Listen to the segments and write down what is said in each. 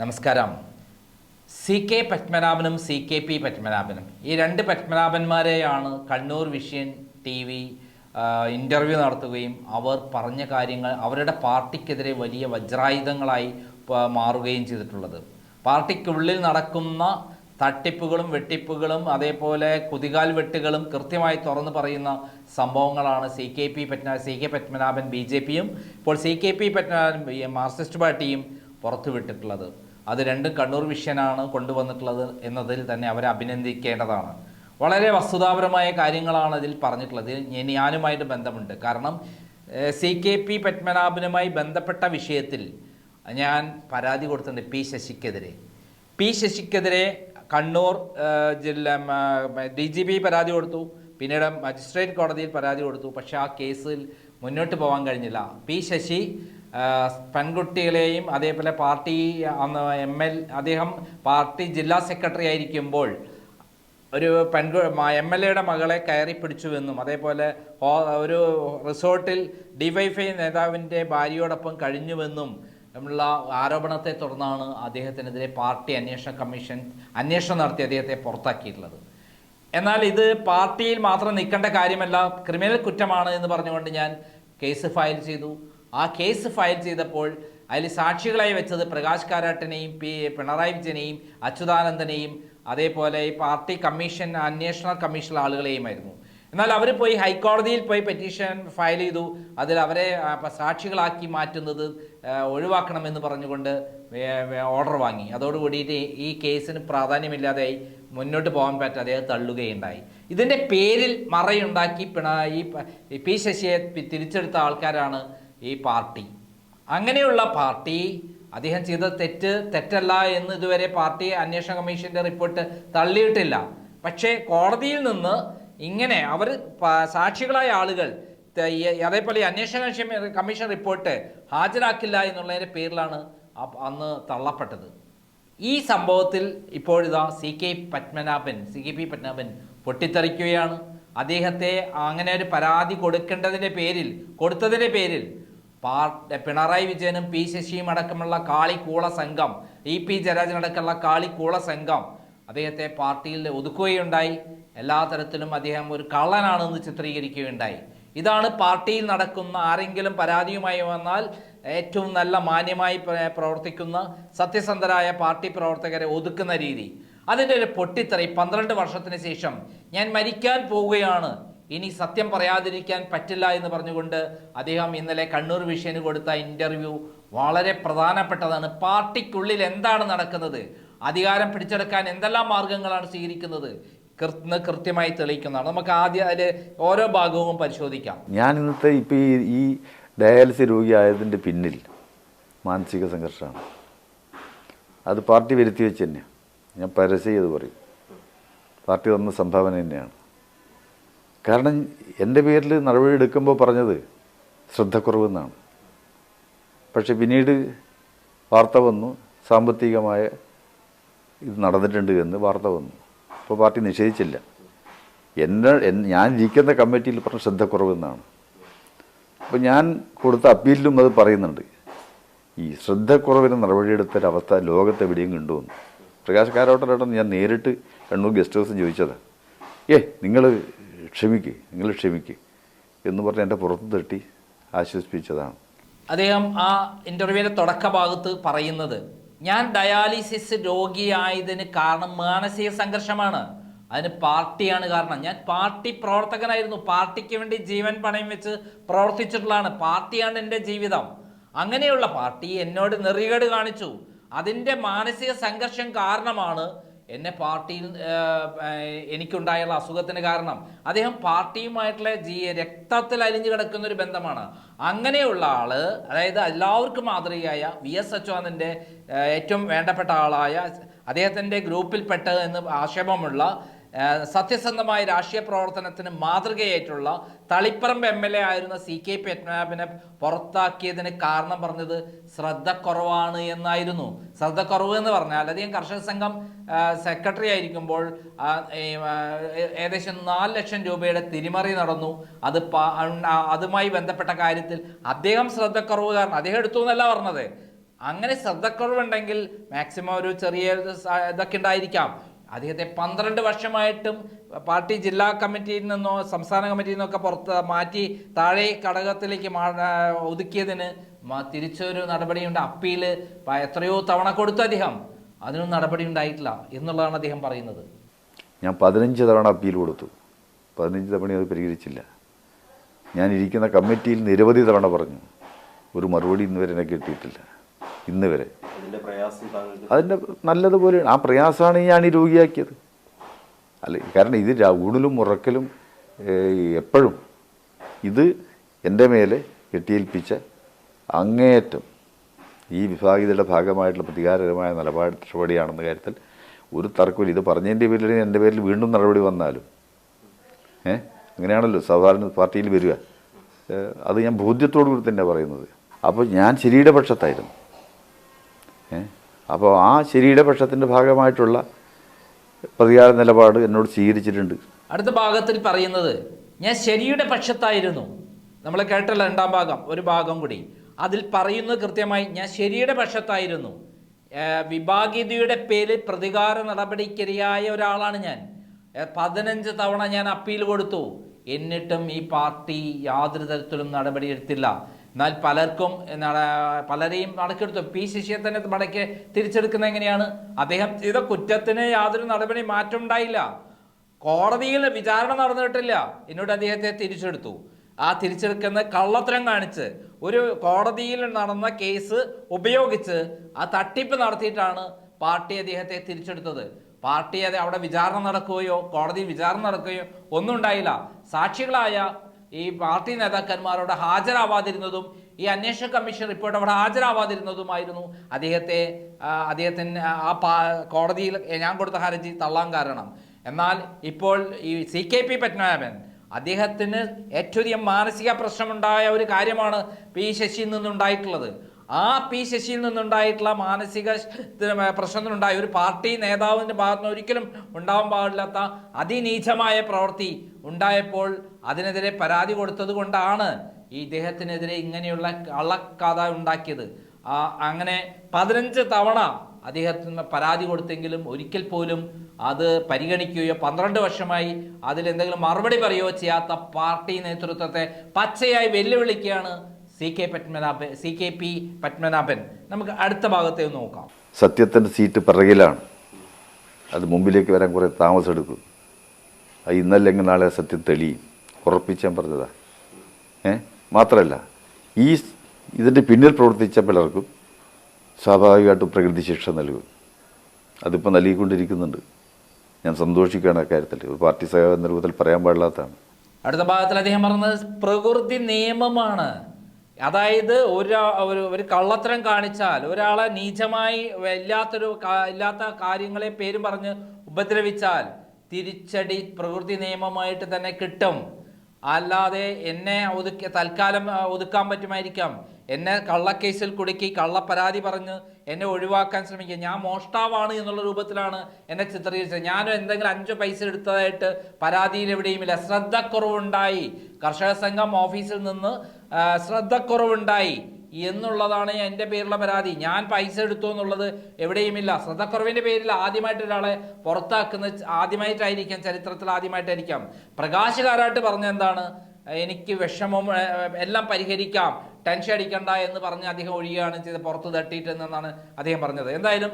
നമസ്കാരം. C K പത്മനാഭനും C K P പത്മനാഭനും. ഈ രണ്ട് പത്മനാഭന്മാരെയാണ് Kannur vision T V interview നടത്തുകയും അവർ പറഞ്ഞ കാര്യങ്ങൾ അവരുടെ പാർട്ടിക്കെതിരെ വലിയ വജ്രായുധങ്ങളായി മാറുകയും ചെയ്തിട്ടുള്ളത്. പാർട്ടിക്കുള്ളിൽ നടക്കുന്ന തട്ടിപ്പുകളും വെട്ടിപ്പുകളും അതേപോലെ കുതികാൽ വെട്ടുകളും കൃത്യമായി തുറന്നു പറയുന്ന സംഭവങ്ങളാണ് C K P പത്മനാ C K Padmanabhan B J പിയും ഇപ്പോൾ C K P Padmanabhan Marxist പാർട്ടിയും പുറത്തുവിട്ടിട്ടുള്ളത്. അത് രണ്ടും കണ്ണൂർ വിഷ്യനാണ് കൊണ്ടുവന്നിട്ടുള്ളത് എന്നതിൽ തന്നെ അവരെ അഭിനന്ദിക്കേണ്ടതാണ്. വളരെ വസ്തുതാപരമായ കാര്യങ്ങളാണ് അതിൽ പറഞ്ഞിട്ടുള്ളത്. ഞാനുമായിട്ട് ബന്ധമുണ്ട്. കാരണം സി കെ പി പത്മനാഭനുമായി ബന്ധപ്പെട്ട വിഷയത്തിൽ ഞാൻ പരാതി കൊടുത്തിട്ടുണ്ട് പി ശശിക്കെതിരെ. പി ശശിക്കെതിരെ കണ്ണൂർ ജില്ല ഡി ജി പി പരാതി കൊടുത്തു. പിന്നീട് മജിസ്ട്രേറ്റ് കോടതിയിൽ പരാതി കൊടുത്തു. പക്ഷേ ആ കേസിൽ മുന്നോട്ട് പോകാൻ കഴിഞ്ഞില്ല. പി ശശി പെൺകുട്ടികളെയും അതേപോലെ പാർട്ടി എം എൽ അദ്ദേഹം പാർട്ടി ജില്ലാ സെക്രട്ടറി ആയിരിക്കുമ്പോൾ ഒരു പെൺകു എം എൽ എയുടെ മകളെ കയറി പിടിച്ചുവെന്നും അതേപോലെ ഒരു റിസോർട്ടിൽ ഡിവൈഫൈ നേതാവിന്റെ ഭാര്യയോടൊപ്പം കഴിഞ്ഞുവെന്നും ഉള്ള ആരോപണത്തെ തുടർന്നാണ് അദ്ദേഹത്തിനെതിരെ പാർട്ടി അന്വേഷണ കമ്മീഷൻ അന്വേഷണം നടത്തി അദ്ദേഹത്തെ പുറത്താക്കിയിട്ടുള്ളത്. എന്നാൽ ഇത് പാർട്ടിയിൽ മാത്രം നിൽക്കേണ്ട കാര്യമല്ല ക്രിമിനൽ കുറ്റമാണ് എന്ന് പറഞ്ഞുകൊണ്ട് ഞാൻ കേസ് ഫയൽ ചെയ്തു. ആ കേസ് ഫയൽ ചെയ്തപ്പോൾ അതിൽ സാക്ഷികളായി വെച്ചത് പ്രകാശ് കാരാട്ടിനെയും പി പിണറായി വിജയനെയും അച്യുതാനന്ദനെയും അതേപോലെ ഈ പാർട്ടി കമ്മീഷൻ അന്വേഷണ കമ്മീഷൻ ആളുകളെയുമായിരുന്നു. എന്നാൽ അവർ പോയി ഹൈക്കോടതിയിൽ പോയി പെറ്റീഷൻ ഫയൽ ചെയ്തു. അതിൽ അവരെ സാക്ഷികളാക്കി മാറ്റുന്നത് ഒഴിവാക്കണമെന്ന് പറഞ്ഞുകൊണ്ട് ഓർഡർ വാങ്ങി. അതോടുകൂടിയിട്ട് ഈ കേസിന് പ്രാധാന്യമില്ലാതെയായി മുന്നോട്ട് പോകാൻ പറ്റാതെ അത് തള്ളുകയുണ്ടായി. ഇതിന്റെ പേരിൽ മറയുണ്ടാക്കി പിണ ഈ പി ശശിയെ തിരിച്ചെടുത്ത ആൾക്കാരാണ് ഈ പാർട്ടി. അങ്ങനെയുള്ള പാർട്ടി അദ്ദേഹം ചെയ്ത തെറ്റ് തെറ്റല്ല എന്ന് ഇതുവരെ പാർട്ടി അന്വേഷണ കമ്മീഷന്റെ റിപ്പോർട്ട് തള്ളിയിട്ടില്ല. പക്ഷേ കോടതിയിൽ നിന്ന് ഇങ്ങനെ അവർ സാക്ഷികളായ ആളുകൾ അതേപോലെ അന്വേഷണ കമ്മീഷൻ റിപ്പോർട്ട് ഹാജരാക്കില്ല എന്നുള്ളതിന്റെ പേരിലാണ് അന്ന് തള്ളപ്പെട്ടത്. ഈ സംഭവത്തിൽ ഇപ്പോഴിതാ C K Padmanabhan C K P Padmanabhan പൊട്ടിത്തെറിക്കുകയാണ്. അദ്ദേഹത്തെ അങ്ങനെ ഒരു പരാതി കൊടുക്കേണ്ടതിന്റെ പേരിൽ കൊടുത്തതിന്റെ പേരിൽ പാർട്ടി പിണറായി വിജയനും പി ശശിയും അടക്കമുള്ള കാളിക്കൂള സംഘം ഇ പി ജയരാജൻ അടക്കമുള്ള കാളിക്കൂള സംഘം അദ്ദേഹത്തെ പാർട്ടിയിൽ ഒതുക്കുകയുണ്ടായി. എല്ലാ തരത്തിലും അദ്ദേഹം ഒരു കള്ളനാണെന്ന് ചിത്രീകരിക്കുകയുണ്ടായി. ഇതാണ് പാർട്ടിയിൽ നടക്കുന്ന ആരെങ്കിലും പരാതിയുമായി വന്നാൽ ഏറ്റവും നല്ല മാന്യമായി പ്രവർത്തിക്കുന്ന സത്യസന്ധരായ പാർട്ടി പ്രവർത്തകരെ ഒതുക്കുന്ന രീതി. അതിന്റെ ഒരു പൊട്ടിത്തെറി പന്ത്രണ്ട് വർഷത്തിന് ശേഷം ഞാൻ മരിക്കാൻ പോവുകയാണ്. ഇനി സത്യം പറയാതിരിക്കാൻ പറ്റില്ല എന്ന് പറഞ്ഞുകൊണ്ട് അദ്ദേഹം ഇന്നലെ കണ്ണൂർ വിഷയന് കൊടുത്ത ഇന്റർവ്യൂ വളരെ പ്രധാനപ്പെട്ടതാണ്. പാർട്ടിക്കുള്ളിൽ എന്താണ് നടക്കുന്നത്? അധികാരം പിടിച്ചെടുക്കാൻ എന്തെല്ലാം മാർഗങ്ങളാണ് സ്വീകരിക്കുന്നത്? കൃത്യമായി തെളിയിക്കുന്നതാണ്. നമുക്ക് ആദ്യം അതിൽ ഓരോ ഭാഗവും പരിശോധിക്കാം. ഞാൻ ഇന്നത്തെ ഇപ്പോൾ ഈ ഈ ഡയാലിസിസ് രോഗിയായതിന്റെ പിന്നിൽ മാനസിക സംഘർഷമാണ്. അത് പാർട്ടി വരുത്തി വെച്ച് തന്നെയാണ് ഞാൻ പരസ്യം ചെയ്ത് പറയും. പാർട്ടി തന്ന സംഭാവന തന്നെയാണ്. കാരണം എന്റെ പേരിൽ നടപടി എടുക്കുമ്പോൾ പറഞ്ഞത് ശ്രദ്ധക്കുറവെന്നാണ്. പക്ഷെ പിന്നീട് വാർത്ത വന്നു സാമ്പത്തികമായ ഇത് നടന്നിട്ടുണ്ട് എന്ന് വാർത്ത വന്നു. അപ്പോൾ പാർട്ടി നിഷേധിച്ചില്ല. എന്നെ ഞാൻ ഇരിക്കുന്ന കമ്മിറ്റിയിൽ പറഞ്ഞ ശ്രദ്ധക്കുറവെന്നാണ്. അപ്പോൾ ഞാൻ കൊടുത്ത അപ്പീലിലും അത് പറയുന്നുണ്ട്. ഈ ശ്രദ്ധക്കുറവിന് നടപടിയെടുത്തൊരവസ്ഥ ലോകത്ത് എവിടെയും കണ്ടുവന്നു. പ്രകാശ് കാരോട്ടനോടൊന്ന് ഞാൻ നേരിട്ട് കണ്ണൂർ ഗസ്റ്റ് ഹൗസിൽ ചോദിച്ചത്. ഏ നിങ്ങൾ ക്ഷമിക്ക് നിങ്ങൾ ക്ഷമിക്ക് എന്ന് പറഞ്ഞ് എന്റെ പുറത്ത് തട്ടി ആശ്വസിപ്പിച്ചതാണ്. അദ്ദേഹം ആ ഇന്റർവ്യൂവിന്റെ തുടക്ക ഭാഗത്ത് പറയുന്നത് ഞാൻ ഡയാലിസിസ് രോഗിയായതിന് കാരണം മാനസിക സംഘർഷമാണ്. അതിന് പാർട്ടിയാണ് കാരണം. ഞാൻ പാർട്ടി പ്രവർത്തകനായിരുന്നു. പാർട്ടിക്ക് വേണ്ടി ജീവൻ പണയം വെച്ച് പ്രവർത്തിച്ചിട്ടുള്ളതാണ്. പാർട്ടിയാണ് എന്റെ ജീവിതം. അങ്ങനെയുള്ള പാർട്ടി എന്നോട് നെറികേട് കാണിച്ചു. അതിന്റെ മാനസിക സംഘർഷം കാരണമാണ് എന്നെ പാർട്ടിയിൽ എനിക്കുണ്ടായുള്ള അസുഖത്തിന് കാരണം. അദ്ദേഹം പാർട്ടിയുമായിട്ടുള്ള ജീ രക്തത്തിൽ അലിഞ്ഞു കിടക്കുന്ന ഒരു ബന്ധമാണ്. അങ്ങനെയുള്ള ആൾ അതായത് എല്ലാവർക്കും മാതൃകയായ വി എസ് അച്യുതാനന്ദന്റെ ഏറ്റവും വേണ്ടപ്പെട്ട ആളായ അദ്ദേഹത്തിന്റെ ഗ്രൂപ്പിൽപ്പെട്ട എന്ന് ആക്ഷേപമുള്ള സത്യസന്ധമായ രാഷ്ട്രീയ പ്രവർത്തനത്തിന് മാതൃകയായിട്ടുള്ള തളിപ്പറമ്പ് എം എൽ എ ആയിരുന്ന സി കെ പത്മനാഭനെ പുറത്താക്കിയതിന് കാരണം പറഞ്ഞത് ശ്രദ്ധക്കുറവാണ് എന്നായിരുന്നു. ശ്രദ്ധക്കുറവ് എന്ന് പറഞ്ഞാൽ അധികം കർഷക സംഘം സെക്രട്ടറി ആയിരിക്കുമ്പോൾ ഏകദേശം നാല് ലക്ഷം രൂപയുടെ തിരിമറി നടന്നു. അത് അതുമായി ബന്ധപ്പെട്ട കാര്യത്തിൽ അദ്ദേഹം ശ്രദ്ധക്കുറവ് കാരണം അദ്ദേഹം എടുത്തു എന്നല്ല പറഞ്ഞത്. അങ്ങനെ ശ്രദ്ധക്കുറവുണ്ടെങ്കിൽ മാക്സിമം ഒരു ചെറിയ ഇത് ഇതൊക്കെ ഉണ്ടായിരിക്കാം. അദ്ദേഹത്തെ പന്ത്രണ്ട് വർഷമായിട്ടും പാർട്ടി ജില്ലാ കമ്മിറ്റിയിൽ നിന്നോ സംസ്ഥാന കമ്മിറ്റിയിൽ നിന്നൊക്കെ പുറത്ത് മാറ്റി താഴെ ഘടകത്തിലേക്ക് ഒതുക്കിയതിന് തിരിച്ചൊരു നടപടിയുണ്ട്. അപ്പീൽ എത്രയോ തവണ കൊടുത്തു അദ്ദേഹം. അതിനൊന്നും നടപടി ഉണ്ടായിട്ടില്ല എന്നുള്ളതാണ് അദ്ദേഹം പറയുന്നത്. ഞാൻ പതിനഞ്ച് തവണ അപ്പീൽ കൊടുത്തു. പതിനഞ്ച് തവണ അത് പരിഹരിച്ചില്ല. ഞാൻ ഇരിക്കുന്ന കമ്മിറ്റിയിൽ നിരവധി തവണ പറഞ്ഞു ഒരു മറുപടി ഇന്ന് വരെ എന്നെ കിട്ടിയിട്ടില്ല. ഇന്ന് വരെ. അതിന്റെ നല്ലതുപോലെ ആ പ്രയാസമാണ് ഞാൻ ഈ രോഗിയാക്കിയത്. അല്ല കാരണം ഇത് ഊണിലും ഉറക്കലും എപ്പോഴും ഇത് എന്റെ മേലെ കെട്ടിയേൽപ്പിച്ച അങ്ങേയറ്റം ഈ വിഭാഗീയതയുടെ ഭാഗമായിട്ടുള്ള പ്രതികാരകരമായ നിലപാട് നടപടിയാണെന്ന കാര്യത്തിൽ ഒരു തർക്കമില്ല ഇത് പറഞ്ഞതിന്റെ പേരിൽ എന്റെ പേരിൽ വീണ്ടും നടപടി വന്നാലും ഏ അങ്ങനെയാണല്ലോ സാധാരണ പാർട്ടിയിൽ വരിക. അത് ഞാൻ ബോധ്യത്തോടു കൂടി തന്നെ പറയുന്നത്. അപ്പോൾ ഞാൻ ശരിയുടെ പക്ഷത്തായിരുന്നു. അപ്പോൾ ആ ശരിയുടെ പക്ഷത്തിന്റെ ഭാഗമായിട്ടുള്ള പ്രതികാര നിലപാട് എന്നോട് സ്വീകരിച്ചിട്ടുണ്ട്. അടുത്ത ഭാഗത്തിൽ പറയുന്നത് ഞാൻ ശരിയുടെ പക്ഷത്തായിരുന്നു. നമ്മൾ കേട്ടല്ലോ രണ്ടാം ഭാഗം ഒരു ഭാഗം കൂടി. അതിൽ പറയുന്നത് കൃത്യമായി ഞാൻ ശരിയുടെ പക്ഷത്തായിരുന്നു. വിഭാഗീയതയുടെ പേരിൽ പ്രതികാര നടപടിക്കിരയായ ഒരാളാണ് ഞാൻ. പതിനഞ്ച് തവണ ഞാൻ അപ്പീൽ കൊടുത്തു. എന്നിട്ടും ഈ പാർട്ടി യാതൊരു തരത്തിലും നടപടിയെടുത്തില്ല. എന്നാൽ പലർക്കും എന്താണ് പലരെയും മടക്കിയെടുത്തു. പി ശശിയെ തന്നെ മടക്കി തിരിച്ചെടുക്കുന്നത് എങ്ങനെയാണ്? അദ്ദേഹം ചെയ്ത കുറ്റത്തിന് യാതൊരു നടപടി മാറ്റം ഉണ്ടായില്ല. കോടതിയിൽ വിചാരണ നടന്നിട്ടില്ല. എന്നോട് അദ്ദേഹത്തെ തിരിച്ചെടുത്തു. ആ തിരിച്ചെടുക്കുന്ന കള്ളത്തരം കാണിച്ച് ഒരു കോടതിയിൽ നടന്ന കേസ് ഉപയോഗിച്ച് ആ തട്ടിപ്പ് നടത്തിയിട്ടാണ് പാർട്ടി അദ്ദേഹത്തെ തിരിച്ചെടുത്തത്. പാർട്ടി അത് അവിടെ വിചാരണ നടക്കുകയോ കോടതി വിചാരണ നടക്കുകയോ ഒന്നും ഉണ്ടായില്ല. സാക്ഷികളായ ഈ പാർട്ടി നേതാക്കന്മാരോട് ഹാജരാവാതിരുന്നതും ഈ അന്വേഷണ കമ്മീഷൻ റിപ്പോർട്ട് അവിടെ ഹാജരാവാതിരുന്നതുമായിരുന്നു. അദ്ദേഹത്തെ അദ്ദേഹത്തിന് ആ കോടതിയിൽ ഞാൻ കൊടുത്ത ഹർജി തള്ളാൻ കാരണം. എന്നാൽ ഇപ്പോൾ ഈ സി കെ പി പത്മനാഭൻ അദ്ദേഹത്തിന് ഏറ്റവും മാനസിക പ്രശ്നമുണ്ടായ ഒരു കാര്യമാണ് പി ശശിയിൽ നിന്നുണ്ടായിട്ടുള്ളത്. ആ പി ശശിയിൽ നിന്നുണ്ടായിട്ടുള്ള മാനസിക പ്രശ്നങ്ങളുണ്ടായി. ഒരു പാർട്ടി നേതാവിന്റെ ഭാഗത്ത് നിന്ന് ഒരിക്കലും ഉണ്ടാവാൻ പാടില്ലാത്ത അതിനീചമായ പ്രവൃത്തി ഉണ്ടായപ്പോൾ അതിനെതിരെ പരാതി കൊടുത്തത് കൊണ്ടാണ് ഈ ഇദ്ദേഹത്തിനെതിരെ ഇങ്ങനെയുള്ള കള്ളക്കഥ ഉണ്ടാക്കിയത്. അങ്ങനെ പതിനഞ്ച് തവണ അദ്ദേഹത്തിന് പരാതി കൊടുത്തെങ്കിലും ഒരിക്കൽ പോലും അത് പരിഗണിക്കുകയോ പന്ത്രണ്ട് വർഷമായി അതിലെന്തെങ്കിലും മറുപടി പറയുകയോ ചെയ്യാത്ത പാർട്ടി നേതൃത്വത്തെ പച്ചയായി വെല്ലുവിളിക്കുകയാണ് C K Padmanabhan C K P Padmanabhan. നമുക്ക് അടുത്ത ഭാഗത്തെ നോക്കാം. സത്യത്തിന്റെ സീറ്റ് പിറകിലാണ്. അത് മുമ്പിലേക്ക് വരാൻ കുറേ താമസം എടുക്കും അത് ഇന്നല്ലെങ്കിൽ നാളെ സത്യം തെളിയും. ഉറപ്പിച്ചാൻ പറഞ്ഞതാ. ഏ? മാത്രമല്ല ഈ ഇതിന്റെ പിന്നിൽ പ്രവർത്തിച്ച പലർക്കും സ്വാഭാവികമായിട്ടും പ്രകൃതി ശിക്ഷ നൽകും. അതിപ്പോൾ നൽകിക്കൊണ്ടിരിക്കുന്നുണ്ട്. ഞാൻ സന്തോഷിക്കുകയാണ് അക്കാര്യത്തിൽ ഒരു പാർട്ടി സഹ രൂപത്തിൽ പറയാൻ പാടില്ലാത്തതാണ്. അടുത്ത ഭാഗത്തിൽ അദ്ദേഹം പറഞ്ഞത് പ്രകൃതി നിയമമാണ്. അതായത് ഒരാ ഒരു കള്ളത്തരം കാണിച്ചാൽ ഒരാളെ നീചമായി ഇല്ലാത്തൊരു ഇല്ലാത്ത കാര്യങ്ങളെ പേരും പറഞ്ഞ് ഉപദ്രവിച്ചാൽ തിരിച്ചടി പ്രകൃതി നിയമമായിട്ട് തന്നെ കിട്ടും. അല്ലാതെ എന്നെ ഒതുക്കി തൽക്കാലം ഒതുക്കാൻ പറ്റുമായിരിക്കാം. എന്നെ കള്ളക്കേസിൽ കുടുക്കി കള്ളപ്പരാതി പറഞ്ഞ് എന്നെ ഒഴിവാക്കാൻ ശ്രമിക്കുക. ഞാൻ മോഷ്ടാവാണ് എന്നുള്ള രൂപത്തിലാണ് എന്നെ ചിത്രീകരിച്ചത്. ഞാനും എന്തെങ്കിലും അഞ്ച് പൈസ എടുത്തതായിട്ട് പരാതിയിൽ എവിടെയുമില്ല. ശ്രദ്ധക്കുറവുണ്ടായി. കർഷക സംഘം ഓഫീസിൽ നിന്ന് ശ്രദ്ധക്കുറവുണ്ടായി. എന്നുള്ളതാണ് എന്റെ പേരിലുള്ള പരാതി. ഞാൻ പൈസ എടുത്തു എന്നുള്ളത് എവിടെയുമില്ല. ശ്രദ്ധക്കുറവിന്റെ പേരിൽ ആദ്യമായിട്ട് ഒരാളെ പുറത്താക്കുന്ന ആദ്യമായിട്ടായിരിക്കാം ചരിത്രത്തിൽ ആദ്യമായിട്ടായിരിക്കാം. പ്രകാശ് കാരാട്ട് പറഞ്ഞ എന്താണ്? എനിക്ക് വിഷമം എല്ലാം പരിഹരിക്കാം. ടെൻഷൻ അടിക്കണ്ട എന്ന് പറഞ്ഞ് അദ്ദേഹം ഒഴിയുകയാണ് ചെയ്ത് പുറത്ത് തട്ടിയിട്ടെന്നാണ് അദ്ദേഹം പറഞ്ഞത്. എന്തായാലും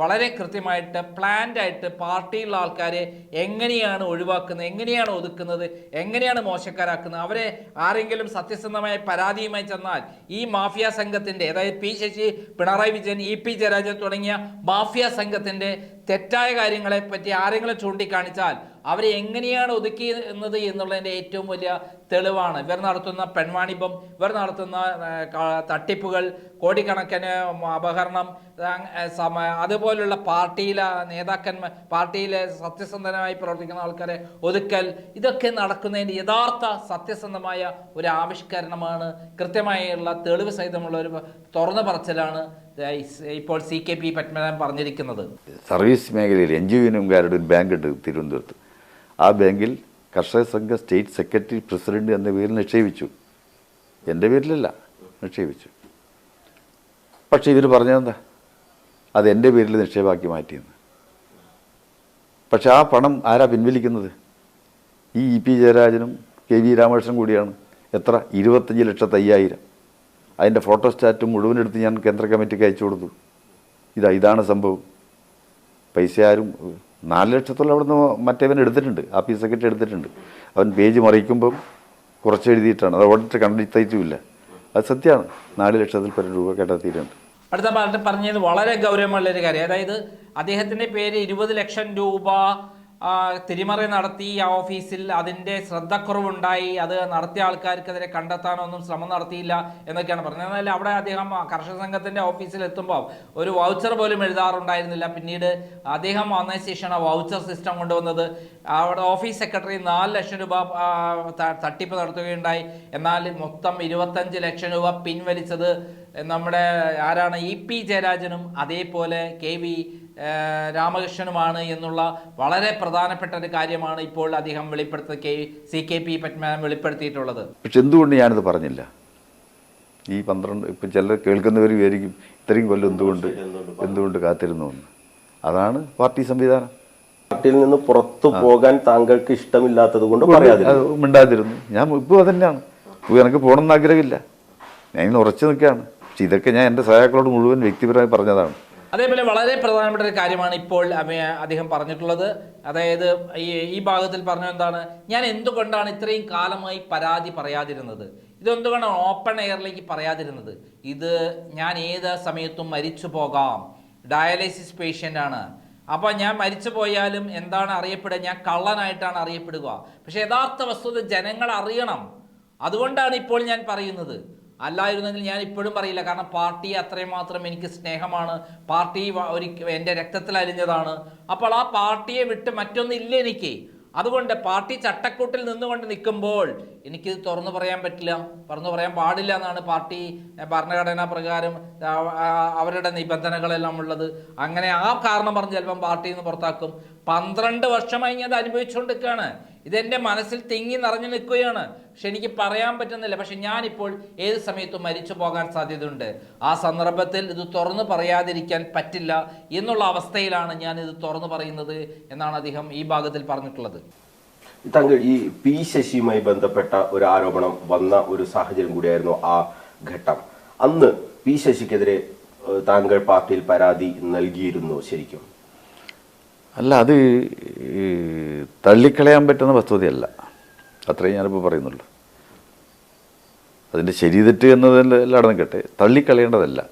വളരെ കൃത്യമായിട്ട് പ്ലാൻഡ് ആയിട്ട് പാർട്ടിയിലുള്ള ആൾക്കാരെ എങ്ങനെയാണ് ഒഴിവാക്കുന്നത് എങ്ങനെയാണ് ഒതുക്കുന്നത് എങ്ങനെയാണ് മോശക്കാരാക്കുന്നത് അവരെ ആരെങ്കിലും സത്യസന്ധമായ പരാതിയുമായി ചെന്നാൽ ഈ മാഫിയ സംഘത്തിന്റെ അതായത് P Sasi Pinarayi Vijayan E P Jayarajan തുടങ്ങിയ മാഫിയ സംഘത്തിന്റെ തെറ്റായ കാര്യങ്ങളെ പറ്റി ആരെങ്കിലും ചൂണ്ടിക്കാണിച്ചാൽ അവരെ എങ്ങനെയാണ് ഒതുക്കിയെന്നത് എന്നുള്ളതിന്റെ ഏറ്റവും വലിയ തെളിവാണ്. ഇവർ നടത്തുന്ന പെൺവാണിഭം ഇവർ നടത്തുന്ന തട്ടിപ്പുകൾ കോടിക്കണക്കിന് അപഹരണം അതുപോലുള്ള പാർട്ടിയിലെ നേതാക്കന്മാർ പാർട്ടിയിലെ സത്യസന്ധനായി പ്രവർത്തിക്കുന്ന ആൾക്കാരെ ഒതുക്കൽ ഇതൊക്കെ നടക്കുന്നതിന്റെ യഥാർത്ഥ സത്യസന്ധമായ ഒരു ആവിഷ്കരണമാണ്. കൃത്യമായുള്ള തെളിവ് സഹിതമുള്ള ഒരു തുറന്നു പറച്ചിലാണ് ഇപ്പോൾ സി കെ പി പത്മനാഭൻ പറഞ്ഞിരിക്കുന്നത്. സർവീസ് മേഖലയിൽ എൻ ജി ഒരു ബാങ്ക് ഉണ്ട് തിരുവനന്തപുരത്ത്. ആ ബാങ്കിൽ കർഷക സംഘ സ്റ്റേറ്റ് സെക്രട്ടറി പ്രസിഡന്റ് എന്ന പേരിൽ നിക്ഷേപിച്ചു. എന്റെ പേരിലല്ല നിക്ഷേപിച്ചു. പക്ഷേ ഇവർ പറഞ്ഞതെന്താ? അത് എന്റെ പേരിൽ നിക്ഷേപമാക്കി മാറ്റിയെന്ന്. പക്ഷെ ആ പണം ആരാ പിൻവലിക്കുന്നത്? ഈ ഇ പി ജയരാജനും കെ വി രാമകൃഷ്ണൻ കൂടിയാണ്. എത്ര? ഇരുപത്തഞ്ച് ലക്ഷത്തി അയ്യായിരം. അതിന്റെ ഫോട്ടോസ്റ്റാറ്റും മുഴുവൻ എടുത്ത് ഞാൻ കേന്ദ്ര കമ്മിറ്റിക്ക് അയച്ചു കൊടുത്തു. ഇതാ ഇതാണ് സംഭവം. പൈസ ആരും നാല് ലക്ഷത്തോളം അവിടുന്ന് മറ്റേവൻ എടുത്തിട്ടുണ്ട് ആ പി സെക്രട്ടറി എടുത്തിട്ടുണ്ട്. അവൻ പേജ് മറിക്കുമ്പം കുറച്ച് എഴുതിയിട്ടാണ്. അത് ഓഡിറ്റ് കണ്ടെത്തിയിട്ടില്ല അത് സത്യമാണ്. നാല് ലക്ഷത്തിൽ പരം രൂപ കണ്ടെത്തിയിട്ടുണ്ട്. അടുത്ത പറഞ്ഞ പറഞ്ഞത് വളരെ ഗൗരവമുള്ള ഒരു കാര്യം. അതായത് അദ്ദേഹത്തിന്റെ പേര് ഇരുപത് ലക്ഷം രൂപ തിരിമറി നടത്തി ആ ഓഫീസിൽ അതിന്റെ ശ്രദ്ധക്കുറവുണ്ടായി. അത് നടത്തിയ ആൾക്കാർക്കെതിരെ കണ്ടെത്താനൊന്നും ശ്രമം നടത്തിയില്ല എന്നൊക്കെയാണ് പറഞ്ഞത്. എന്നാൽ അവിടെ അദ്ദേഹം കർഷക സംഘത്തിന്റെ ഓഫീസിൽ എത്തുമ്പോൾ ഒരു വൗച്ചർ പോലും എഴുതാറുണ്ടായിരുന്നില്ല. പിന്നീട് അദ്ദേഹം വന്നതിന് ശേഷമാണ് വൗച്ചർ സിസ്റ്റം കൊണ്ടുവന്നത്. അവിടെ ഓഫീസ് സെക്രട്ടറി നാല് ലക്ഷം രൂപ തട്ടിപ്പ് നടത്തുകയുണ്ടായി. എന്നാൽ മൊത്തം ഇരുപത്തഞ്ച് ലക്ഷം രൂപ പിൻവലിച്ചത് നമ്മുടെ ആരാണ് ഇ പി ജയരാജനും അതേപോലെ കെ വി രാമകൃഷ്ണനുമാണ് എന്നുള്ള വളരെ പ്രധാനപ്പെട്ട ഒരു കാര്യമാണ് ഇപ്പോൾ അദ്ദേഹം വെളിപ്പെടുത്ത K C K P Padmanabhan വെളിപ്പെടുത്തിയിട്ടുള്ളത്. പക്ഷെ എന്തുകൊണ്ട് ഞാനിത് പറഞ്ഞില്ല? ഈ പന്ത്രണ്ട് ഇപ്പം ചിലർ കേൾക്കുന്നവർ വിചാരിക്കും ഇത്രയും കൊല്ലം എന്തുകൊണ്ട് എന്തുകൊണ്ട് കാത്തിരുന്നു എന്ന്. അതാണ് പാർട്ടി സംവിധാനം. പാർട്ടിയിൽ നിന്ന് പുറത്തു പോകാൻ താങ്കൾക്ക് ഇഷ്ടമില്ലാത്തത് കൊണ്ട് മിണ്ടാതിരുന്നു. ഞാൻ ഇപ്പോൾ അതന്നെയാണ്. ഇപ്പോൾ എനിക്ക് പോകണമെന്ന് ആഗ്രഹമില്ല. ഞാൻ ഇന്ന് ഉറച്ചു നിൽക്കുകയാണ്. പക്ഷെ ഇതൊക്കെ ഞാൻ എന്റെ സഹായങ്ങളോട് മുഴുവൻ വ്യക്തിപരമായി പറഞ്ഞതാണ്. അതേപോലെ വളരെ പ്രധാനപ്പെട്ട ഒരു കാര്യമാണ് ഇപ്പോൾ അദ്ദേഹം പറഞ്ഞിട്ടുള്ളത്. അതായത് ഈ ഈ ഭാഗത്തിൽ പറഞ്ഞ എന്താണ്? ഞാൻ എന്തുകൊണ്ടാണ് ഇത്രയും കാലമായി പരാതി പറയാതിരുന്നത്? ഇതെന്തുകൊണ്ടാണ് ഓപ്പൺ എയറിലേക്ക് പറയാതിരുന്നത്? ഇത് ഞാൻ ഏത് സമയത്തും മരിച്ചു പോകാം. ഡയാലിസിസ് പേഷ്യന്റ് ആണ്. അപ്പോൾ ഞാൻ മരിച്ചു പോയാലും എന്താണ് അറിയപ്പെടുക? ഞാൻ കള്ളനായിട്ടാണ് അറിയപ്പെടുക. പക്ഷേ യഥാർത്ഥ വസ്തുത ജനങ്ങൾ അറിയണം. അതുകൊണ്ടാണ് ഇപ്പോൾ ഞാൻ പറയുന്നത്. അല്ലായിരുന്നെങ്കിൽ ഞാൻ ഇപ്പോഴും പറയില്ല. കാരണം പാർട്ടി അത്രയും മാത്രം എനിക്ക് സ്നേഹമാണ്. പാർട്ടി ഒരു എന്റെ രക്തത്തിൽ അലിഞ്ഞതാണ്. അപ്പോൾ ആ പാർട്ടിയെ വിട്ട് മറ്റൊന്നില്ല എനിക്ക്. അതുകൊണ്ട് പാർട്ടി ചട്ടക്കൂട്ടിൽ നിന്നുകൊണ്ട് നിൽക്കുമ്പോൾ എനിക്ക് തുറന്നു പറയാൻ പറ്റില്ല. തുറന്നു പറയാൻ പാടില്ല എന്നാണ് പാർട്ടി ഭരണഘടനാ പ്രകാരം അവരുടെ നിബന്ധനകളെല്ലാം ഉള്ളത്. അങ്ങനെ ആ കാരണം പറഞ്ഞ് ചിലപ്പം പാർട്ടിയിൽ നിന്ന് പുറത്താക്കും. പന്ത്രണ്ട് വർഷമായി ഞാൻ അത് അനുഭവിച്ചുകൊണ്ടിരിക്കുകയാണ്. ഇതെന്റെ മനസ്സിൽ തിങ്ങി നിറഞ്ഞു നിൽക്കുകയാണ്. പക്ഷെ എനിക്ക് പറയാൻ പറ്റുന്നില്ല. പക്ഷെ ഞാനിപ്പോൾ ഏത് സമയത്തും മരിച്ചു പോകാൻ സാധ്യതയുണ്ട്. ആ സന്ദർഭത്തിൽ ഇത് തുറന്നു പറയാതിരിക്കാൻ പറ്റില്ല എന്നുള്ള അവസ്ഥയിലാണ് ഞാൻ ഇത് തുറന്നു പറയുന്നത് എന്നാണ് അദ്ദേഹം ഈ ഭാഗത്തിൽ പറഞ്ഞിട്ടുള്ളത്. താങ്കൾ ഈ പി ശശിയുമായി ബന്ധപ്പെട്ട ഒരു ആരോപണം വന്ന ഒരു സാഹചര്യം കൂടിയായിരുന്നു ആ ഘട്ടം. അന്ന് പി ശശിക്കെതിരെ താങ്കൾ പാർട്ടിയിൽ പരാതി നൽകിയിരുന്നു ശരിക്കും. അല്ല അത് തള്ളിക്കളയാൻ പറ്റുന്ന വസ്തുതയല്ല. അത്രയും ഞാനിപ്പോൾ പറയുന്നുള്ളൂ. അതിന്റെ ശരി തെറ്റ് എന്നതെല്ലാം നിൽക്കട്ടെ തള്ളിക്കളയേണ്ടതല്ല.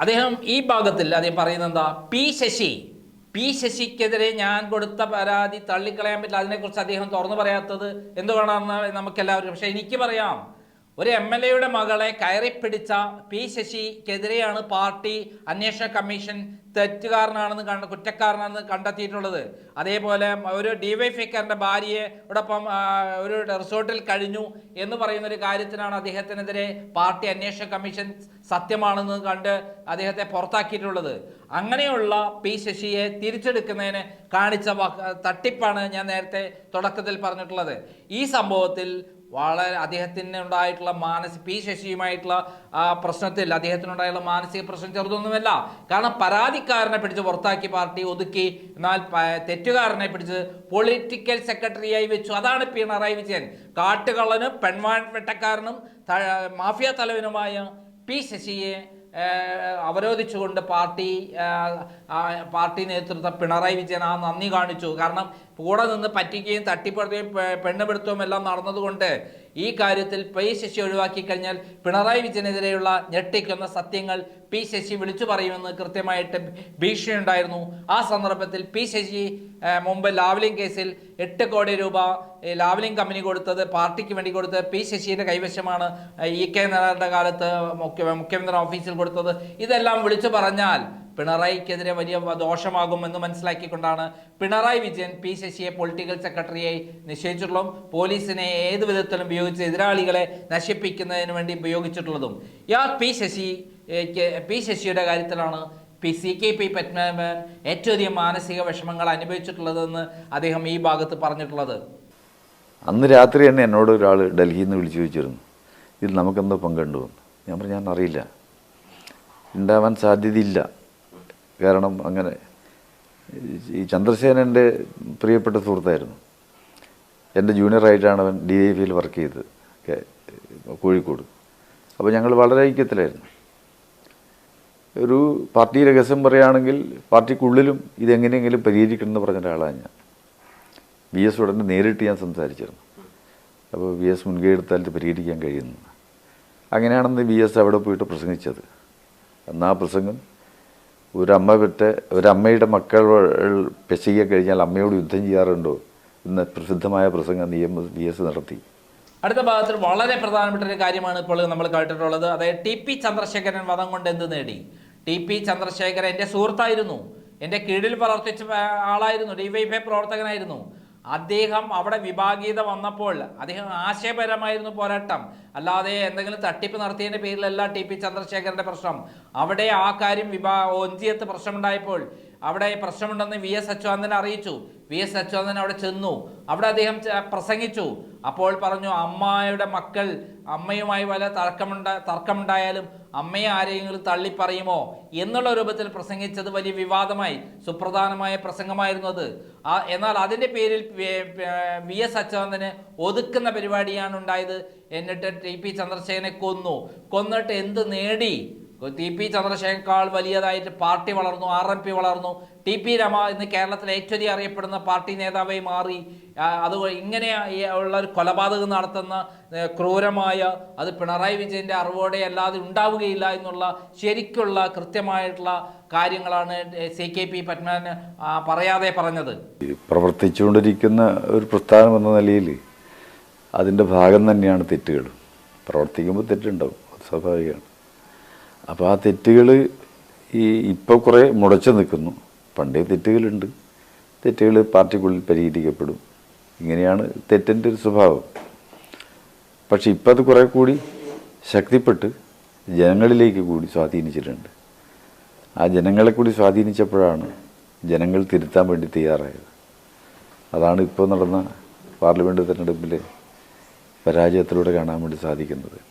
അദ്ദേഹം ഈ ഭാഗത്തിൽ അദ്ദേഹം പറയുന്നത് എന്താ? പി ശശി. പി ശശിക്കെതിരെ ഞാൻ കൊടുത്ത പരാതി തള്ളിക്കളയാൻ പറ്റില്ല. അതിനെക്കുറിച്ച് അദ്ദേഹം തുറന്നു പറയാത്തത് എന്തുകൊണ്ടാണെന്ന് നമുക്കെല്ലാവരും പക്ഷേ എനിക്ക് പറയാം. ഒരു എം എൽ എയുടെ മകളെ കയറിപ്പിടിച്ച പി ശശിക്കെതിരെയാണ് പാർട്ടി അന്വേഷണ കമ്മീഷൻ തെറ്റുകാരനാണെന്ന് കണ്ട കുറ്റക്കാരനാണെന്ന് കണ്ടെത്തിയിട്ടുള്ളത്. അതേപോലെ ഒരു ഡിവൈഫൈക്കാരന്റെ ഭാര്യയോടൊപ്പം ഒരു റിസോർട്ടിൽ കഴിഞ്ഞു എന്ന് പറയുന്ന ഒരു കാര്യത്തിനാണ് അദ്ദേഹത്തിനെതിരെ പാർട്ടി അന്വേഷണ കമ്മീഷൻ സത്യമാണെന്ന് കണ്ട് അദ്ദേഹത്തെ പുറത്താക്കിയിട്ടുള്ളത്. അങ്ങനെയുള്ള പി ശശിയെ തിരിച്ചെടുക്കുന്നതിന് കാണിച്ച തട്ടിപ്പാണ് ഞാൻ നേരത്തെ തുടക്കത്തിൽ പറഞ്ഞിട്ടുള്ളത്. ഈ സംഭവത്തിൽ വളരെ അദ്ദേഹത്തിന് ഉണ്ടായിട്ടുള്ള മാനസിക പി ശശിയുമായിട്ടുള്ള പ്രശ്നത്തിൽ അദ്ദേഹത്തിനുണ്ടായുള്ള മാനസിക പ്രശ്നം ചെറുതൊന്നുമല്ല. കാരണം പരാതിക്കാരനെ പിടിച്ച് പുറത്താക്കി പാർട്ടി ഒതുക്കി എന്നാൽ തെറ്റുകാരനെ പിടിച്ച് പൊളിറ്റിക്കൽ സെക്രട്ടറിയായി വെച്ചു. അതാണ് പിണറായി വിജയൻ. കാട്ടുകള്ളനും പെൺവാൻ വെട്ടക്കാരനും മാഫിയ തലവനുമായ പി ശശിയെ അവരോധിച്ചുകൊണ്ട് പാർട്ടി പാർട്ടി നേതൃത്വം പിണറായി വിജയൻ ആ നന്ദി കാണിച്ചു. കാരണം കൂടെ നിന്ന് പറ്റിക്കുകയും തട്ടിപ്പടുത്തുകയും പെണ്ണുപിടുത്തവും എല്ലാം നടന്നതുകൊണ്ട് ഈ കാര്യത്തിൽ പി ശശി ഒഴിവാക്കി കഴിഞ്ഞാൽ പിണറായി വിജയനെതിരെയുള്ള ഞെട്ടിക്കുന്ന സത്യങ്ങൾ പി ശശി വിളിച്ചു പറയുമെന്ന് കൃത്യമായിട്ട് ഭീഷണി ഉണ്ടായിരുന്നു ആ സന്ദർഭത്തിൽ പി ശശി മുമ്പ് ലാവ്ലിംഗ് കേസിൽ എട്ട് കോടി രൂപ ലാവ്ലിംഗ് കമ്പനി കൊടുത്തത് പാർട്ടിക്ക് വേണ്ടി കൊടുത്തത് പി ശശിയുടെ കൈവശമാണ്. ഇ കെ നായരുടെ കാലത്ത് മുഖ്യ മുഖ്യമന്ത്രി ഓഫീസിൽ കൊടുത്തത്. ഇതെല്ലാം വിളിച്ചു പറഞ്ഞാൽ പിണറായിക്കെതിരെ വലിയ ദോഷമാകുമെന്ന് മനസ്സിലാക്കിക്കൊണ്ടാണ് പിണറായി വിജയൻ പി ശശിയെ പൊളിറ്റിക്കൽ സെക്രട്ടറിയായി നിശ്ചയിച്ചിട്ടുള്ളതും പോലീസിനെ ഏത് വിധത്തിലും ഉപയോഗിച്ച് എതിരാളികളെ നശിപ്പിക്കുന്നതിന് വേണ്ടി ഉപയോഗിച്ചിട്ടുള്ളതും. യാ പി ശശി പി ശശിയുടെ കാര്യത്തിലാണ് P C K P Padmanabhan ഏറ്റവും അധികം മാനസിക വിഷമങ്ങൾ അനുഭവിച്ചിട്ടുള്ളതെന്ന് അദ്ദേഹം ഈ ഭാഗത്ത് പറഞ്ഞിട്ടുള്ളത്. അന്ന് രാത്രി തന്നെ എന്നോട് ഒരാൾ ഡൽഹിയിൽ നിന്ന് വിളിച്ചു ചോദിച്ചിരുന്നു. ഇതിൽ നമുക്കെന്തോ പങ്കുണ്ടോ ഞാൻ പറഞ്ഞു ഞാൻ അറിയില്ല. ഉണ്ടാവാൻ സാധ്യതയില്ല. കാരണം അങ്ങനെ ഈ ചന്ദ്രസേന എന്റെ പ്രിയപ്പെട്ട സുഹൃത്തായിരുന്നു. എന്റെ ജൂനിയറായിട്ടാണ് അവൻ ഡി ഐ പിയിൽ വർക്ക് ചെയ്തത് കോഴിക്കോട്. അപ്പോൾ ഞങ്ങൾ വളരെ ഐക്യത്തിലായിരുന്നു. ഒരു പാർട്ടി രഹസ്യം പറയുകയാണെങ്കിൽ പാർട്ടിക്കുള്ളിലും ഇതെങ്ങനെയെങ്കിലും പരിഹരിക്കണം എന്ന് പറഞ്ഞ ഒരാളാണ് ഞാൻ. വി എസ് ഉടനെ നേരിട്ട് ഞാൻ സംസാരിച്ചിരുന്നു. അപ്പോൾ വി എസ് മുൻകൈ എടുത്താൽ ഇത് പരിഹരിക്കാൻ കഴിയുന്നു അങ്ങനെയാണെന്ന് വി എസ് അവിടെ പോയിട്ട് പ്രസംഗിച്ചത്. അന്ന് ആ പ്രസംഗം ഒരമ്മ വിട്ട് ഒരമ്മയുടെ മക്കൾ പെശകിയ കഴിഞ്ഞാൽ അമ്മയോട് യുദ്ധം ചെയ്യാറുണ്ടോ? എന്ന പ്രസിദ്ധമായ പ്രസംഗം നിയമ വി എസ് നടത്തി. അടുത്ത ഭാഗത്തിൽ വളരെ പ്രധാനപ്പെട്ട ഒരു കാര്യമാണ് ഇപ്പോൾ നമ്മൾ കേട്ടിട്ടുള്ളത്. അതായത് ടി പി ചന്ദ്രശേഖരൻ വധം കൊണ്ട് എന്ത് നേടി? ടി പി ചന്ദ്രശേഖരൻ എന്റെ സുഹൃത്തായിരുന്നു. എന്റെ കീഴിൽ പ്രവർത്തിച്ച ആളായിരുന്നു. ഡി വൈ പ്രവർത്തകനായിരുന്നു. അദ്ദേഹം അവിടെ വിഭാഗീയത വന്നപ്പോൾ അദ്ദേഹം ആശയപരമായിരുന്നു പോരാട്ടം. അല്ലാതെ എന്തെങ്കിലും തട്ടിപ്പ് നടത്തിയതിന്റെ പേരിലല്ല ടി പി ചന്ദ്രശേഖരന്റെ പ്രശ്നം. അവിടെ ആ കാര്യം വിഭാ ഒഞ്ചിയത്ത് പ്രശ്നമുണ്ടായപ്പോൾ അവിടെ പ്രശ്നമുണ്ടെന്ന് വി എസ് അച്യുതാനന്ദൻ അറിയിച്ചു. വി എസ് അച്യുതാനന്ദൻ അവിടെ ചെന്നു. അവിടെ അദ്ദേഹം പ്രസംഗിച്ചു. അപ്പോൾ പറഞ്ഞു അമ്മയുടെ മക്കൾ അമ്മയുമായി വല്ല തർക്കമുണ്ട തർക്കമുണ്ടായാലും അമ്മയെ ആരെങ്കിലും തള്ളിപ്പറയുമോ? എന്നുള്ള രൂപത്തിൽ പ്രസംഗിച്ചത് വലിയ വിവാദമായി സുപ്രധാനമായ പ്രസംഗമായിരുന്നു അത്. എന്നാൽ അതിന്റെ പേരിൽ വി- എസ് അച്യുതാനന്ദന് ഒതുക്കുന്ന പരിപാടിയാണ് ഉണ്ടായത്. എന്നിട്ട് ടി പി ചന്ദ്രശേഖരനെ കൊന്നു. കൊന്നിട്ട് എന്ത് നേടി? ടി പി ചന്ദ്രശേഖരേക്കാൾ വലിയതായിട്ട് പാർട്ടി വളർന്നു ആർ എം പി വളർന്നു. ടി പി രമ ഇന്ന് കേരളത്തിലെ ഏറ്റവും അറിയപ്പെടുന്ന പാർട്ടി നേതാവായി മാറി. അത് ഇങ്ങനെ ഉള്ള ഒരു കൊലപാതകം നടത്തുന്ന ക്രൂരമായ അത് പിണറായി വിജയന്റെ അറിവോടെ അല്ലാതെ ഉണ്ടാവുകയില്ല എന്നുള്ള ശരിക്കുള്ള കൃത്യമായിട്ടുള്ള കാര്യങ്ങളാണ് സി കെ പി പത്മനാഭൻ പറയാതെ പറഞ്ഞത്. പ്രവർത്തിച്ചുകൊണ്ടിരിക്കുന്ന ഒരു പ്രസ്ഥാനം എന്ന നിലയിൽ അതിന്റെ ഭാഗം തന്നെയാണ് തെറ്റുകൾ. പ്രവർത്തിക്കുമ്പോൾ തെറ്റുണ്ടാവും സ്വാഭാവികമാണ്. അപ്പോൾ ആ തെറ്റുകൾ ഈ ഇപ്പോൾ കുറേ മുടച്ചു നിൽക്കുന്നു. പണ്ടേ തെറ്റുകളുണ്ട്. തെറ്റുകൾ പാർട്ടിക്കുള്ളിൽ പരിഹരിക്കപ്പെടും. ഇങ്ങനെയാണ് തെറ്റിന്റെ ഒരു സ്വഭാവം. പക്ഷെ ഇപ്പം അത് കുറേ കൂടി ശക്തിപ്പെട്ട് ജനങ്ങളിലേക്ക് കൂടി സ്വാധീനിച്ചിട്ടുണ്ട്. ആ ജനങ്ങളെ കൂടി സ്വാധീനിച്ചപ്പോഴാണ് ജനങ്ങൾ തിരുത്താൻ വേണ്ടി തയ്യാറായത്. അതാണ് ഇപ്പോൾ നടന്ന പാർലമെന്റ് തിരഞ്ഞെടുപ്പിലെ പരാജയത്തിലൂടെ കാണാൻ വേണ്ടി സാധിക്കുന്നത്.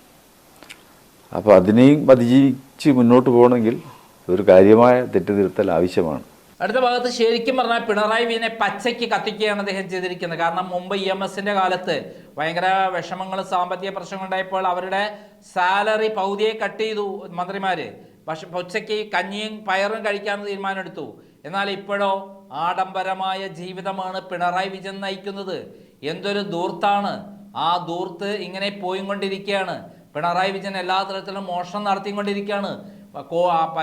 അപ്പോൾ അതിനെയും അതിജീവിച്ച് മുന്നോട്ട് പോകണമെങ്കിൽ ഒരു കാര്യമായ തെറ്റുതിരുത്തൽ ആവശ്യമാണ്. അടുത്ത ഭാഗത്ത് ശരിക്കും പറഞ്ഞാൽ പിണറായി വിജയനെ പച്ചയ്ക്ക് കത്തിക്കുകയാണ് അദ്ദേഹം ചെയ്തിരിക്കുന്നത്. കാരണം മുമ്പ് ഇ എം എസിന്റെ കാലത്ത് ഭയങ്കര വിഷമങ്ങളും സാമ്പത്തിക പ്രശ്നങ്ങളുണ്ടായപ്പോൾ അവരുടെ സാലറി പൗതിയെ കട്ട് ചെയ്തു മന്ത്രിമാര്. പക്ഷെ ഉച്ചയ്ക്ക് കഞ്ഞിയും പയറും കഴിക്കാൻ തീരുമാനമെടുത്തു. എന്നാൽ ഇപ്പോഴോ ആഡംബരമായ ജീവിതമാണ് പിണറായി വിജയൻ നയിക്കുന്നത്. എന്തൊരു ദൂർത്താണ്. ആ ദൂർത്ത് ഇങ്ങനെ പോയിക്കൊണ്ടിരിക്കുകയാണ്. പിണറായി വിജയൻ എല്ലാ തരത്തിലും മോഷണം നടത്തിക്കൊണ്ടിരിക്കുകയാണ്.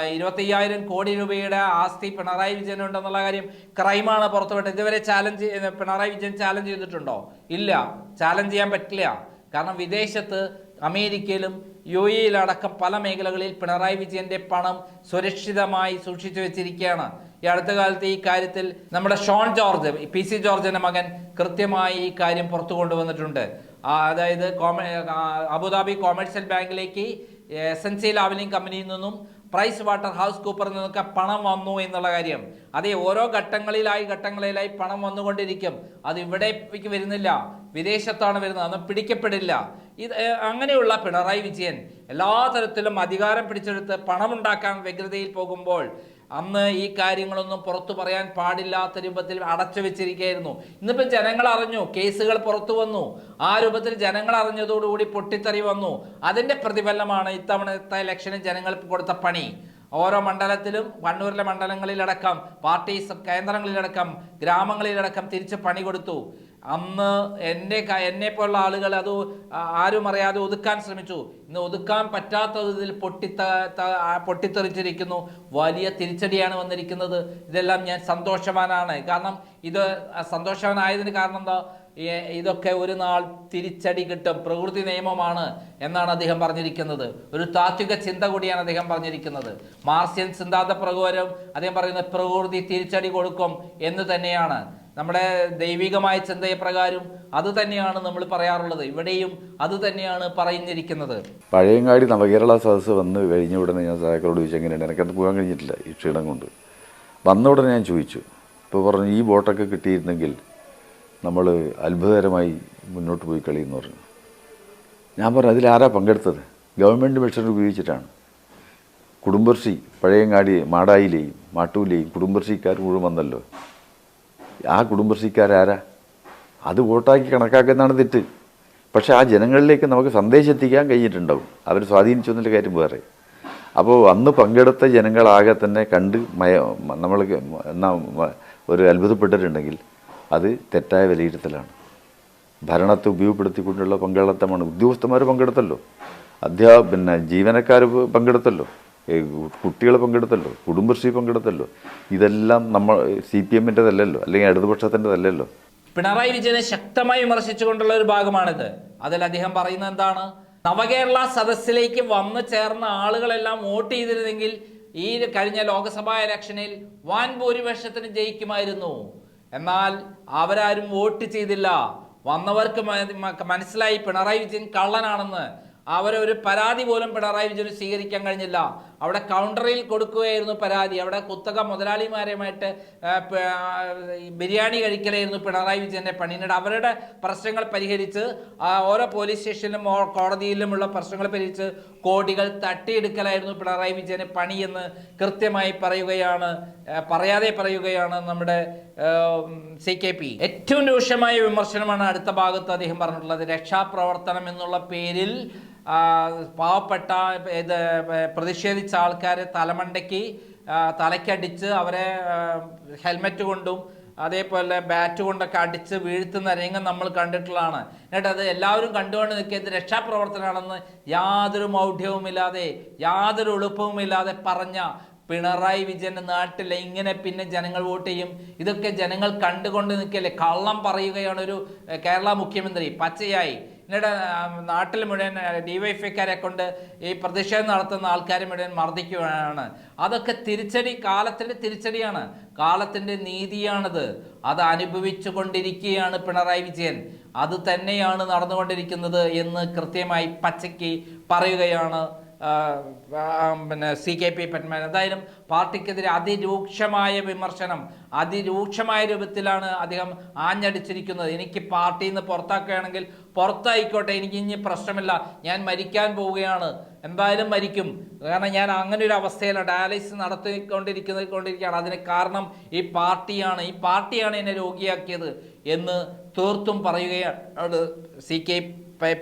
ഇരുപത്തയ്യായിരം കോടി രൂപയുടെ ആസ്തി പിണറായി വിജയൻ ഉണ്ടെന്നുള്ള കാര്യം ക്രൈമാണ് പുറത്തുവിട്ടത്. ഇതുവരെ ചാലഞ്ച് പിണറായി വിജയൻ ചാലഞ്ച് ചെയ്തിട്ടുണ്ടോ? ഇല്ല. ചാലഞ്ച് ചെയ്യാൻ പറ്റില്ല. കാരണം വിദേശത്ത് അമേരിക്കയിലും യു എയിലടക്കം പല മേഖലകളിൽ പിണറായി വിജയന്റെ പണം സുരക്ഷിതമായി സൂക്ഷിച്ചു വെച്ചിരിക്കുകയാണ്. ഈ അടുത്ത കാലത്ത് ഈ കാര്യത്തിൽ നമ്മുടെ ഷോൺ ജോർജ് പി സി ജോർജിന്റെ മകൻ കൃത്യമായി ഈ കാര്യം പുറത്തു കൊണ്ടുവന്നിട്ടുണ്ട്. അതായത് കോമ അബുദാബി കൊമേഴ്സ്യൽ ബാങ്കിലേക്ക് എസ് എൻ സി ലാവലിംഗ് കമ്പനിയിൽ നിന്നും പ്രൈസ് വാട്ടർ ഹൗസ് കൂപ്പറിൽ നിന്നൊക്കെ പണം വന്നു എന്നുള്ള കാര്യം. അതെ ഓരോ ഘട്ടങ്ങളിലായി ഘട്ടങ്ങളിലായി പണം വന്നുകൊണ്ടിരിക്കും. അത് ഇവിടേക്ക് വരുന്നില്ല. വിദേശത്താണ് വരുന്നത്. അതൊന്നും പിടിക്കപ്പെടില്ല. ഇത് അങ്ങനെയുള്ള പിണറായി വിജയൻ എല്ലാ തരത്തിലും അധികാരം പിടിച്ചെടുത്ത് പണമുണ്ടാക്കാൻ വ്യഗ്രതയിൽ പോകുമ്പോൾ അന്ന് ഈ കാര്യങ്ങളൊന്നും പുറത്തു പറയാൻ പാടില്ലാത്ത രൂപത്തിൽ അടച്ചു വെച്ചിരിക്കുകയായിരുന്നു. ഇന്നിപ്പോൾ ജനങ്ങൾ അറിഞ്ഞു കേസുകൾ പുറത്തു വന്നു. ആ രൂപത്തിൽ ജനങ്ങൾ അറിഞ്ഞതോടുകൂടി പൊട്ടിത്തെറി വന്നു. അതിന്റെ പ്രതിഫലനമാണ് ഇത്തവണത്തെ ഇലക്ഷന് ജനങ്ങൾ കൊടുത്ത പണി. ഓരോ മണ്ഡലത്തിലും കണ്ണൂരിലെ മണ്ഡലങ്ങളിലടക്കം പാർട്ടി കേന്ദ്രങ്ങളിലടക്കം ഗ്രാമങ്ങളിലടക്കം തിരിച്ച് പണി കൊടുത്തു. അന്ന് എന്നെ എന്നെ പോലുള്ള ആളുകൾ അത് ആരും അറിയാതെ ഒതുക്കാൻ ശ്രമിച്ചു. ഇന്ന് ഒതുക്കാൻ പറ്റാത്ത ഇതിൽ പൊട്ടിത്ത പൊട്ടിത്തെറിച്ചിരിക്കുന്നു. വലിയ തിരിച്ചടിയാണ് വന്നിരിക്കുന്നത്. ഇതെല്ലാം ഞാൻ സന്തോഷവാനാണ്. കാരണം ഇത് സന്തോഷവാനായതിന് കാരണം എന്താ? ഇതൊക്കെ ഒരു നാൾ തിരിച്ചടി കിട്ടും. പ്രകൃതി നിയമമാണ് എന്നാണ് അദ്ദേഹം പറഞ്ഞിരിക്കുന്നത്. ഒരു താത്വിക ചിന്ത കൂടിയാണ് അദ്ദേഹം പറഞ്ഞിരിക്കുന്നത്. മാർസ്യൻ സിദ്ധാന്ത പ്രകാരം അദ്ദേഹം പറയുന്നത് പ്രകൃതി തിരിച്ചടി കൊടുക്കും എന്ന് തന്നെയാണ്. നമ്മുടെ ദൈവികമായ ചിന്തയെ പ്രകാരം അത് തന്നെയാണ് നമ്മൾ പറയാറുള്ളത്. ഇവിടെയും അത് തന്നെയാണ് പറഞ്ഞിരിക്കുന്നത്. പഴയങ്ങാടി നവകേരള സദസ്സ് വന്ന് കഴിഞ്ഞ ഉടനെ ഞാൻ സഹാക്കളോട് ചോദിച്ചു എങ്ങനെയാണ് എനിക്കത് പോകാൻ കഴിഞ്ഞിട്ടില്ല? ഈ ക്ഷീണം കൊണ്ട്. വന്ന ഉടനെ ഞാൻ ചോദിച്ചു. ഇപ്പോൾ പറഞ്ഞു ഈ ബോട്ടൊക്കെ കിട്ടിയിരുന്നെങ്കിൽ നമ്മൾ അത്ഭുതകരമായി മുന്നോട്ട് പോയി കളിയെന്ന് പറഞ്ഞു. ഞാൻ പറഞ്ഞു അതിലാരാ പങ്കെടുത്തത്? ഗവൺമെന്റ് മെഷീൻ ഉപയോഗിച്ചിട്ടാണ്. കുടുംബശ്രീ പഴയങ്ങാടി മാടായിലെയും മാട്ടൂലെയും കുടുംബശ്രീക്കാർ മുഴുവൻ വന്നല്ലോ. ആ കുടുംബശ്രീക്കാരാരാ? അത് വോട്ടാക്കി കണക്കാക്കുന്നതാണ് തെറ്റ്. പക്ഷെ ആ ജനങ്ങളിലേക്ക് നമുക്ക് സന്ദേശം എത്തിക്കാൻ കഴിഞ്ഞിട്ടുണ്ടാവും. അവർ സ്വാധീനിച്ചു എന്നുള്ള കാര്യം വേറെ. അപ്പോൾ അന്ന് പങ്കെടുത്ത ജനങ്ങളാകെ തന്നെ കണ്ട് മയ നമ്മൾ ഒരു അത്ഭുതപ്പെട്ടിട്ടുണ്ടെങ്കിൽ അത് തെറ്റായ വിലയിരുത്തലാണ്. ഭരണത്തെ ഉപയോഗപ്പെടുത്തിക്കൊണ്ടുള്ള പങ്കാളിത്തമാണ്. ഉദ്യോഗസ്ഥന്മാർ പങ്കെടുത്തല്ലോ. അധ്യാ പിന്നെ ജീവനക്കാർ പങ്കെടുത്തല്ലോ. കുട്ടികൾ പങ്കെടുത്തല്ലോ. കുടുംബശ്രീ പങ്കെടുത്തല്ലോ. ഇതെല്ലാം നമ്മൾ സി പി എമ്മിന്റെതല്ലല്ലോ അല്ലെങ്കിൽ ഇടതുപക്ഷത്തിന്റെതല്ലല്ലോ പിണറായി വിജയനെ ശക്തമായി വിമർശിച്ചുകൊണ്ടുള്ള ഒരു ഭാഗമാണിത്. അതിൽ അദ്ദേഹം പറയുന്നത് എന്താണ്? നവകേരള സദസ്സിലേക്ക് വന്നു ചേർന്ന ആളുകളെല്ലാം വോട്ട് ചെയ്തിരുന്നെങ്കിൽ ഈ കഴിഞ്ഞ ലോക്സഭാ ഇലക്ഷനിൽ വൻ ഭൂരിപക്ഷത്തിന് ജയിക്കുമായിരുന്നു. എന്നാൽ അവരാരും വോട്ട് ചെയ്തില്ല. വന്നവർക്ക് മനസ്സിലായി പിണറായി വിജയൻ കള്ളനാണെന്ന്. അവരൊരു പരാതി പോലും പിണറായി വിജയന് സ്വീകരിക്കാൻ കഴിഞ്ഞില്ല. അവിടെ കൗണ്ടറിൽ കൊടുക്കുകയായിരുന്നു പരാതി. അവിടെ കുത്തക മുതലാളിമാരുമായിട്ട് ബിരിയാണി കഴിക്കലായിരുന്നു പിണറായി വിജയന്റെ പണി എന്നിട്ട് അവരുടെ പ്രശ്നങ്ങൾ പരിഹരിച്ച് ഓരോ പോലീസ് സ്റ്റേഷനിലും കോടതിയിലുമുള്ള പ്രശ്നങ്ങൾ പരിഹരിച്ച് കോടികൾ തട്ടിയെടുക്കലായിരുന്നു പിണറായി വിജയന് പണിയെന്ന് കൃത്യമായി പറയുകയാണ് പറയാതെ പറയുകയാണ് നമ്മുടെ സി കെ പി. ഏറ്റവും രൂക്ഷമായ വിമർശനമാണ് അടുത്ത ഭാഗത്ത് അദ്ദേഹം പറഞ്ഞിട്ടുള്ളത്. രക്ഷാപ്രവർത്തനം എന്നുള്ള പേരിൽ പാവപ്പെട്ട ഇത് പ്രതിഷേധിച്ച ആൾക്കാരെ തലമണ്ടയ്ക്ക് തലയ്ക്കടിച്ച് അവരെ ഹെൽമെറ്റ് കൊണ്ടും അതേപോലെ ബാറ്റ് കൊണ്ടൊക്കെ അടിച്ച് വീഴ്ത്തുന്ന രംഗം നമ്മൾ കണ്ടിട്ടുള്ളതാണ്. എന്നിട്ട് അത് എല്ലാവരും കണ്ടുകൊണ്ട് നിൽക്കുന്നത് രക്ഷാപ്രവർത്തനമാണെന്ന് യാതൊരു മൗഢ്യവുമില്ലാതെ യാതൊരു എളുപ്പവുമില്ലാതെ പറഞ്ഞ പിണറായി വിജയന്റെ നാട്ടിൽ ഇങ്ങനെ പിന്നെ ജനങ്ങൾ വോട്ട് ചെയ്യും. ഇതൊക്കെ ജനങ്ങൾ കണ്ടുകൊണ്ട് നിൽക്കല്ലേ? കള്ളം പറയുകയാണ് ഒരു കേരള മുഖ്യമന്ത്രി. പച്ചയായി. എന്നിട്ട് ആ, നാട്ടിൽ മുഴുവൻ ഡിവൈഫൈക്കാരെ കൊണ്ട് ഈ പ്രതിഷേധം നടത്തുന്ന ആൾക്കാർ മുഴുവൻ മർദ്ദിക്കുകയാണ്. അതൊക്കെ തിരിച്ചടി കാലത്തിന്റെ തിരിച്ചടിയാണ്. കാലത്തിന്റെ നീതിയാണത്. അത് അനുഭവിച്ചു കൊണ്ടിരിക്കുകയാണ് പിണറായി വിജയൻ. അത് തന്നെയാണ് നടന്നുകൊണ്ടിരിക്കുന്നത് എന്ന് കൃത്യമായി പച്ചയ്ക്ക് പറയുകയാണ് പിന്നെ സി കെ പി പത്മൻ എന്തായാലും പാർട്ടിക്കെതിരെ അതിരൂക്ഷമായ വിമർശനം അതിരൂക്ഷമായ രൂപത്തിലാണ് അദ്ദേഹം ആഞ്ഞടിച്ചിരിക്കുന്നത്. എനിക്ക് പാർട്ടിയിൽ നിന്ന് പുറത്താക്കുകയാണെങ്കിൽ പുറത്തായിക്കോട്ടെ എനിക്ക് ഇനി പ്രശ്നമില്ല. ഞാൻ മരിക്കാൻ പോവുകയാണ്. എന്തായാലും മരിക്കും. കാരണം ഞാൻ അങ്ങനെ ഒരു അവസ്ഥയിലാണ് ഡയാലിസിസ് നടത്തിക്കൊണ്ടിരിക്കുന്ന കൊണ്ടിരിക്കുകയാണ്. അതിന് കാരണം ഈ പാർട്ടിയാണ്. ഈ പാർട്ടിയാണ് എന്നെ രോഗിയാക്കിയത് എന്ന് തീർത്തും പറയുകയാണ് സി കെ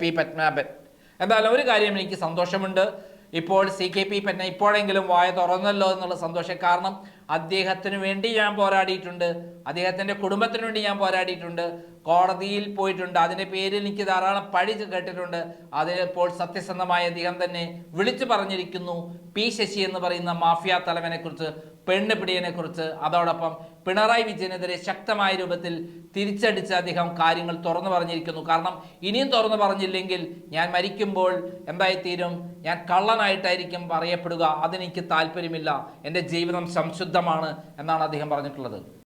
പി പത്മനാഭൻ എന്തായാലും ഒരു കാര്യം എനിക്ക് സന്തോഷമുണ്ട്. ഇപ്പോൾ സി കെ പി പിന്നെ ഇപ്പോഴെങ്കിലും വായ തുറന്നല്ലോ എന്നുള്ള സന്തോഷം. കാരണം അദ്ദേഹത്തിന് വേണ്ടി ഞാൻ പോരാടിയിട്ടുണ്ട്. അദ്ദേഹത്തിന്റെ കുടുംബത്തിന് വേണ്ടി ഞാൻ പോരാടിയിട്ടുണ്ട്. കോടതിയിൽ പോയിട്ടുണ്ട്. അതിന്റെ പേരിൽ എനിക്ക് ധാരാളം പഴി കേട്ടിട്ടുണ്ട്. അതിൽ ഇപ്പോൾ സത്യസന്ധമായ അദ്ദേഹം തന്നെ വിളിച്ചു പറഞ്ഞിരിക്കുന്നു. പി ശശി എന്ന് പറയുന്ന മാഫിയ തലവനെക്കുറിച്ച് പെണ്ണ് പിടിയനെക്കുറിച്ച്. അതോടൊപ്പം പിണറായി വിജയനെതിരെ ശക്തമായ രൂപത്തിൽ തിരിച്ചടിച്ച് അദ്ദേഹം കാര്യങ്ങൾ തുറന്നു പറഞ്ഞിരിക്കുന്നു. കാരണം ഇനിയും തുറന്നു പറഞ്ഞില്ലെങ്കിൽ ഞാൻ മരിക്കുമ്പോൾ എന്തായിത്തീരും? ഞാൻ കള്ളനായിട്ടായിരിക്കും പറയപ്പെടുക. അതെനിക്ക് താല്പര്യമില്ല. എന്റെ ജീവിതം സംശുദ്ധമാണ് എന്നാണ് അദ്ദേഹം പറഞ്ഞിട്ടുള്ളത്.